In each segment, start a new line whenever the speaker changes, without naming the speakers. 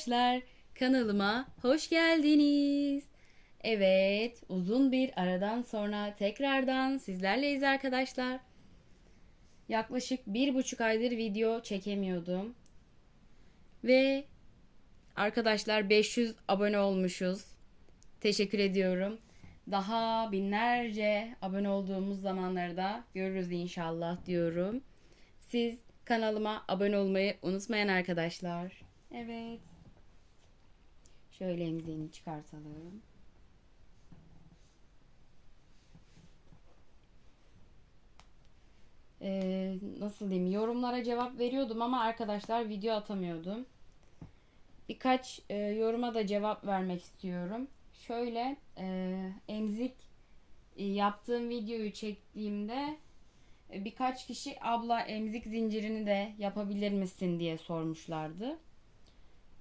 arkadaşlar. Kanalıma hoş geldiniz. Evet, uzun bir aradan sonra tekrardan sizlerleyiz arkadaşlar. Yaklaşık bir buçuk aydır video çekemiyordum. Ve arkadaşlar 500 abone olmuşuz. Teşekkür ediyorum. Daha binlerce abone olduğumuz zamanları da görürüz inşallah diyorum. Siz kanalıma abone olmayı unutmayın arkadaşlar. Evet. Şöyle emziğini çıkartalım. Ee, nasıl diyeyim yorumlara cevap veriyordum ama arkadaşlar video atamıyordum. Birkaç e, yoruma da cevap vermek istiyorum. Şöyle e, emzik e, yaptığım videoyu çektiğimde e, birkaç kişi abla emzik zincirini de yapabilir misin diye sormuşlardı.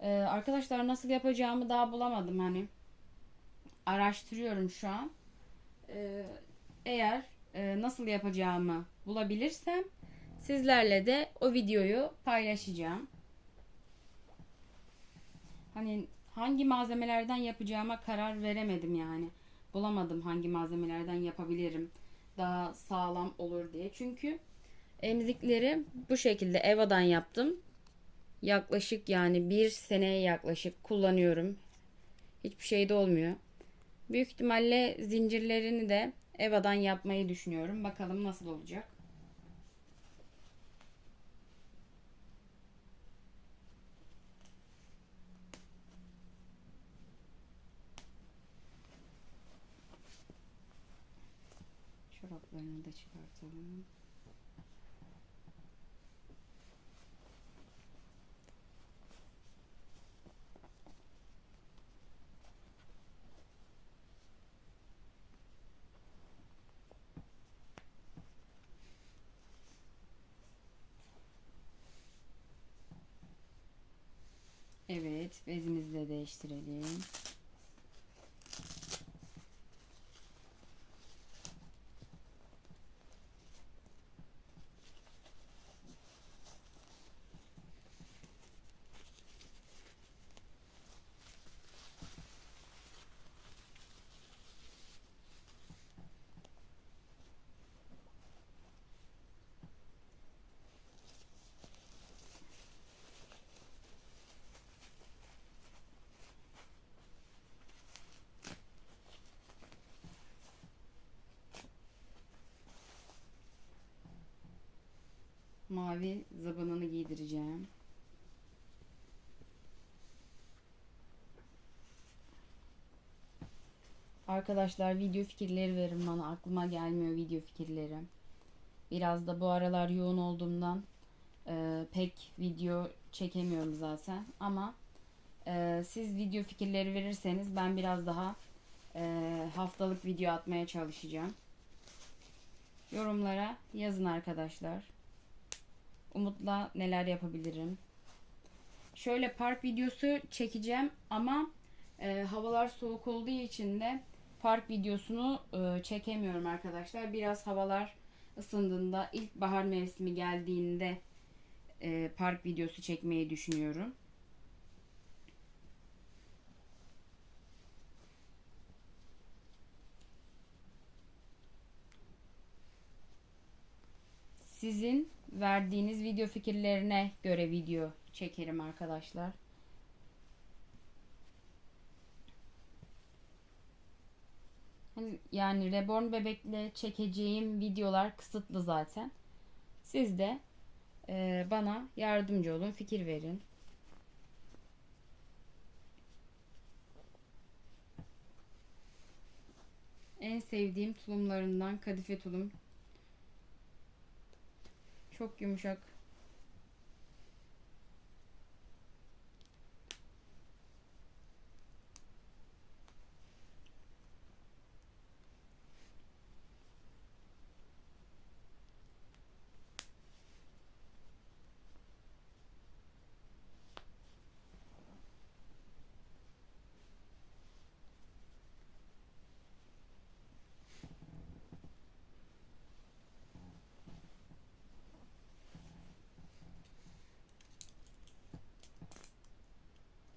Ee, arkadaşlar nasıl yapacağımı daha bulamadım hani. Araştırıyorum şu an. Ee, eğer e, nasıl yapacağımı bulabilirsem sizlerle de o videoyu paylaşacağım. Hani hangi malzemelerden yapacağıma karar veremedim yani. Bulamadım hangi malzemelerden yapabilirim daha sağlam olur diye. Çünkü emzikleri bu şekilde Eva'dan yaptım. Yaklaşık yani bir seneye yaklaşık kullanıyorum. Hiçbir şey de olmuyor. Büyük ihtimalle zincirlerini de Eva'dan yapmayı düşünüyorum. Bakalım nasıl olacak. Çoraplarını da çıkartalım. Evet, bezimizi de değiştirelim. Mavi zabanını giydireceğim. Arkadaşlar video fikirleri verin bana. Aklıma gelmiyor video fikirleri. Biraz da bu aralar yoğun olduğumdan e, pek video çekemiyorum zaten. Ama e, siz video fikirleri verirseniz ben biraz daha e, haftalık video atmaya çalışacağım. Yorumlara yazın arkadaşlar. Umut'la neler yapabilirim. Şöyle park videosu çekeceğim ama e, havalar soğuk olduğu için de park videosunu e, çekemiyorum arkadaşlar. Biraz havalar ısındığında ilk bahar mevsimi geldiğinde e, park videosu çekmeyi düşünüyorum. Sizin verdiğiniz video fikirlerine göre video çekerim arkadaşlar. Hani yani reborn bebekle çekeceğim videolar kısıtlı zaten. Siz de e, bana yardımcı olun, fikir verin. En sevdiğim tulumlarından kadife tulum. Çok yumuşak.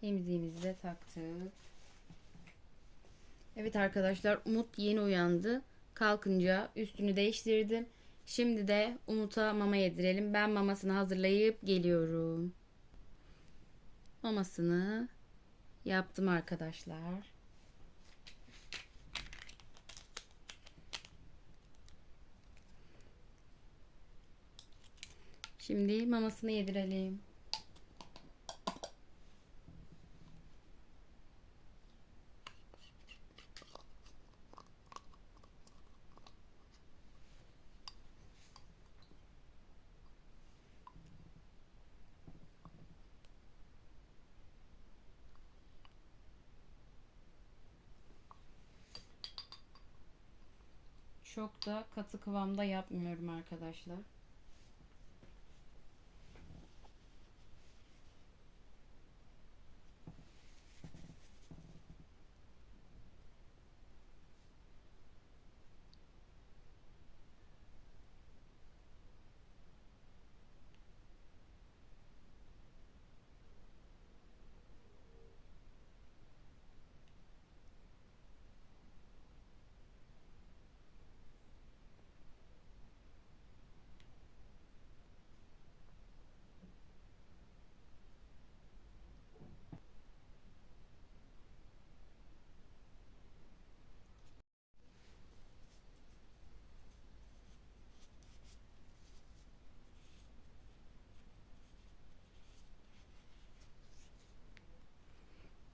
Emziğimizi de taktık. Evet arkadaşlar Umut yeni uyandı. Kalkınca üstünü değiştirdim. Şimdi de Umut'a mama yedirelim. Ben mamasını hazırlayıp geliyorum. Mamasını yaptım arkadaşlar. Şimdi mamasını yedirelim. Çok da katı kıvamda yapmıyorum arkadaşlar.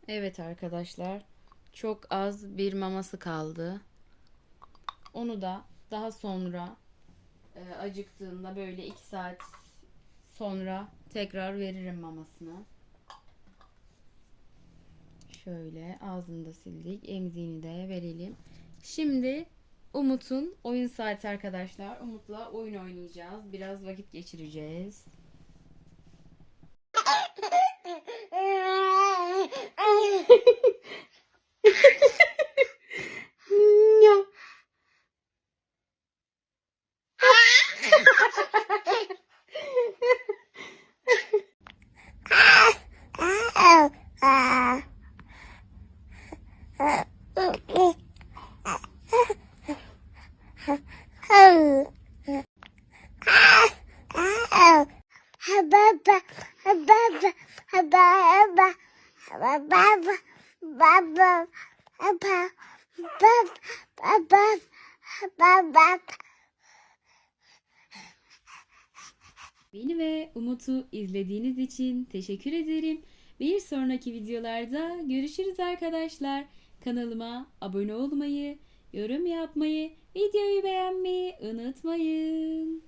Evet arkadaşlar. Çok az bir maması kaldı. Onu da daha sonra e, acıktığında böyle 2 saat sonra tekrar veririm mamasını. Şöyle ağzını da sildik. Emziğini de verelim. Şimdi Umut'un oyun saati arkadaşlar. Umut'la oyun oynayacağız. Biraz vakit geçireceğiz. Beni ve Umut'u izlediğiniz için teşekkür ederim. Bir sonraki videolarda görüşürüz arkadaşlar. Kanalıma abone olmayı, yorum yapmayı, videoyu beğenmeyi unutmayın.